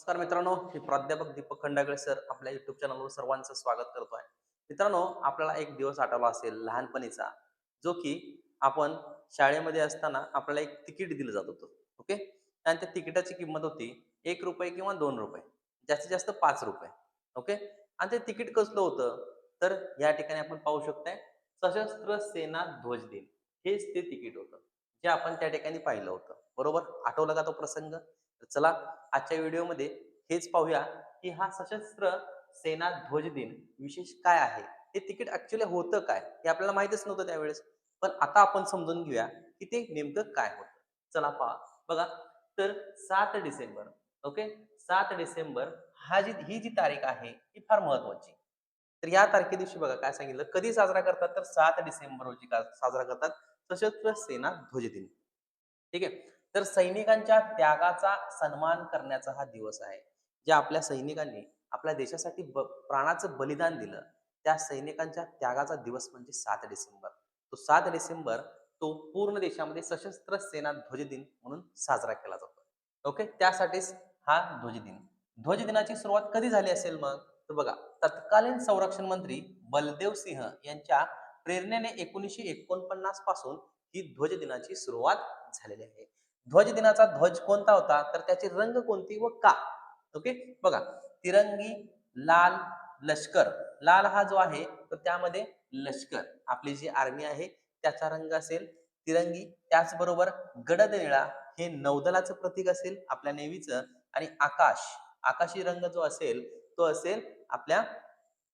नमस्कार मित्रांनो मी प्राध्यापक दीपक खंडागळे सर आपल्या युट्यूब चॅनलवर सर्वांचं स्वागत करतो आहे. मित्रांनो आपल्याला एक दिवस आठवला असेल लहानपणीचा जो की आपण शाळेमध्ये असताना आपल्याला एक तिकीट दिलं जात होतं ओके? आणि त्या तिकिटाची किंमत होती एक रुपये किंवा दोन रुपये जास्तीत जास्त पाच रुपये ओके? आणि ते तिकीट कसलं होतं? तर या ठिकाणी आपण पाहू शकताय सशस्त्र सेना ध्वज दिन हेच ते तिकीट होतं जे आपण त्या ठिकाणी पाहिलं होतं बरोबर? आठवलं का तो प्रसंग? तर चला आजच्या व्हिडिओमध्ये हेच पाहूया की हा सशस्त्र सेना ध्वज दिन विशेष काय आहे? हे तिकीट ऍक्च्युली होतं काय? हे आपल्याला माहितच नव्हतं त्यावेळेस. पण आता आपण समजून घेऊया की ते नेमकं काय होतं. चला पहा. बघा. तर सात डिसेंबर ओके? सात डिसेंबर हा जी ही जी तारीख आहे ही फार महत्वाची तर या तारखे दिवशी बघा काय सांगितलं? कधी साजरा करतात? तर सात डिसेंबर रोजी साजरा करतात सशस्त्र सेना ध्वज दिन. ठीक आहे? तर सैनिकांच्या त्यागाचा सन्मान करण्याचा हा दिवस आहे. ज्या आपल्या सैनिकांनी आपल्या देशासाठी ब- प्राणाचं बलिदान दिलं त्या सैनिकांच्या त्यागाचा दिवस म्हणजे सात डिसेंबर. तो सात डिसेंबर तो पूर्ण देशामध्ये सशस्त्र सेना ध्वज दिन म्हणून साजरा केला जातो. ओके त्यासाठीच हा ध्वज दिन. ध्वज दिनाची सुरुवात कधी झाली असेल मग? तर बघा तत्कालीन संरक्षण मंत्री बलदेव सिंह यांच्या प्रेरणेने एकोणीसशे एकोणपन्नासपासून ही ध्वज दिनाची सुरुवात झालेली आहे. ध्वज दिनाचा ध्वज कोणता होता? तर त्याचे रंग कोणती व का? ओके? बघा तिरंगी लाल लष्कर. लाल हा जो आहे तर त्यामध्ये लष्कर. आपली जी आर्मी आहे त्याचा रंग असेल तिरंगी. त्याचबरोबर गडद निळा हे नौदलाचं प्रतीक असेल आपल्या नेव्हीचं. आणि आकाश आकाशी रंग जो असेल तो असेल आपल्या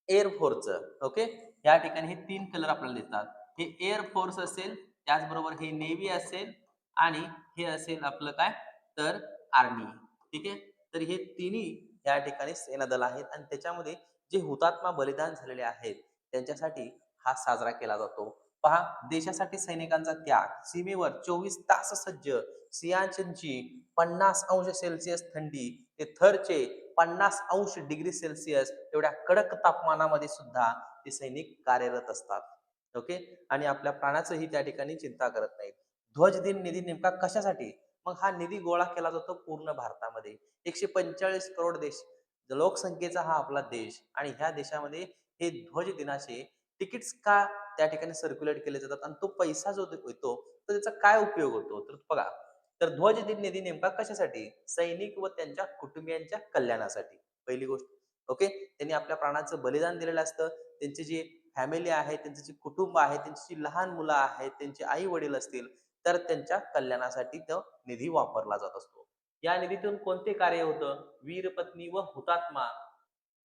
एअरफोर्सचं ओके? या ठिकाणी हे तीन कलर आपल्याला दिसतात. हे एअरफोर्स असेल त्याचबरोबर हे नेव्ही असेल आणि हे असेल आपलं काय? तर आर्मी ठीक आहे? तर हे तिन्ही या ठिकाणी सेना दल आहेत आणि त्याच्यामध्ये जे हुतात्मा बलिदान झालेले आहेत त्यांच्यासाठी हा साजरा केला जातो. पहा देशासाठी सैनिकांचा त्याग. सीमेवर चोवीस तास सज्ज. सियाचनची पन्नास अंश सेल्सिअस थंडी. ते थरचे पन्नास अंश डिग्री सेल्सिअस एवढ्या कडक तापमानामध्ये सुद्धा ते सैनिक कार्यरत असतात. ओके आणि आपल्या प्राणाचंही त्या ठिकाणी चिंता करत नाहीत. ध्वज दिन निधी नेमका कशासाठी? मग हा निधी गोळा केला जातो पूर्ण भारतामध्ये. एकशे पंचेचाळीस करोड देश. लोकसंख्येचा हा आपला देश. आणि ह्या देशामध्ये हे ध्वज दिनाचे तिकीट्स का त्या ठिकाणी सर्क्युलेट केले जातात? आणि तो पैसा जो येतो तर त्याचा काय उपयोग होतो? तर बघा तर ध्वज दिन निधी नेमका कशासाठी? सैनिक व त्यांच्या कुटुंबियांच्या कल्याणासाठी. पहिली गोष्ट. ओके? त्यांनी आपल्या प्राणाचं बलिदान दिलेलं असतं. त्यांची जी फॅमिली आहे त्यांचं जे कुटुंब आहे त्यांची जी लहान मुलं आहेत त्यांचे आई वडील असतील तर त्यांच्या कल्याणासाठी तो निधी वापरला जात असतो. या निधीतून कोणते कार्य होतं? वीरपत्नी व हुतात्मा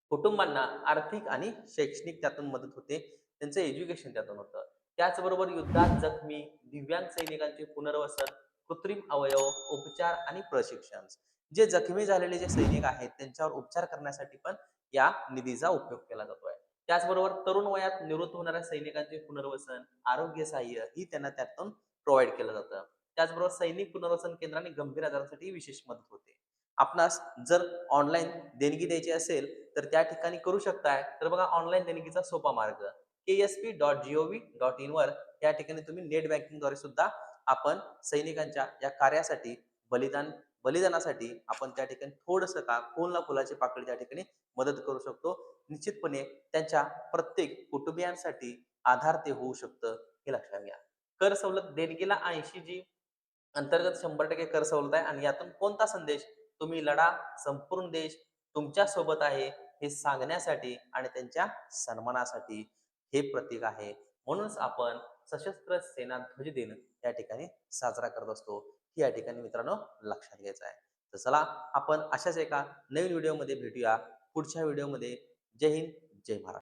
कुटुंबांना आर्थिक आणि शैक्षणिक त्यातून मदत होते. त्यांचं एज्युकेशन त्यातून होतं. त्याचबरोबर युद्धात जखमी दिव्यांग सैनिकांचे पुनर्वसन कृत्रिम अवयव उपचार आणि प्रशिक्षण. जे जखमी झालेले जे सैनिक आहेत त्यांच्यावर उपचार करण्यासाठी पण या निधीचा उपयोग केला जातोय. त्याचबरोबर तरुण वयात निवृत्त होणाऱ्या सैनिकांचे पुनर्वसन आरोग्य सहाय्य ही त्यांना त्यातून प्रोव्हाइड केलं जातं. त्याचबरोबर सैनिक पुनर्वसन केंद्राने गंभीर आजारांसाठी विशेष मदत होते. आपणास जर ऑनलाईन देणगी द्यायची असेल तर त्या ठिकाणी करू शकताय. तर बघा ऑनलाईन देणगीचा सोपा मार्ग. K S P dot gov dot in वर या ठिकाणी तुम्ही नेट बँकिंगद्वारे सुद्धा आपण सैनिकांच्या या कार्यासाठी बलिदान बलिदानासाठी आपण त्या ठिकाणी थोडस का फुल ना फुलाची पाकळी त्या ठिकाणी मदत करू शकतो. निश्चितपणे त्यांच्या प्रत्येक कुटुंबियांसाठी आधार ते होऊ शकतं हे लक्षात घ्या. कर सवलत देणगीला ऐंशी जी अंतर्गत शंभर टक्के कर सवलत आहे आणि यातून कोणता संदेश? तुम्ही लढा संपूर्ण देश तुमच्यासोबत आहे हे सांगण्यासाठी आणि त्यांच्या सन्मानासाठी हे प्रतीक आहे. म्हणूनच आपण सशस्त्र सेना ध्वज दिन या ठिकाणी साजरा करत असतो. ही या ठिकाणी मित्रांनो लक्षात घ्यायचं आहे. तर चला आपण अशाच एका नवीन व्हिडिओमध्ये भेटूया. पुढच्या व्हिडिओमध्ये. जय हिंद जय महाराष्ट्र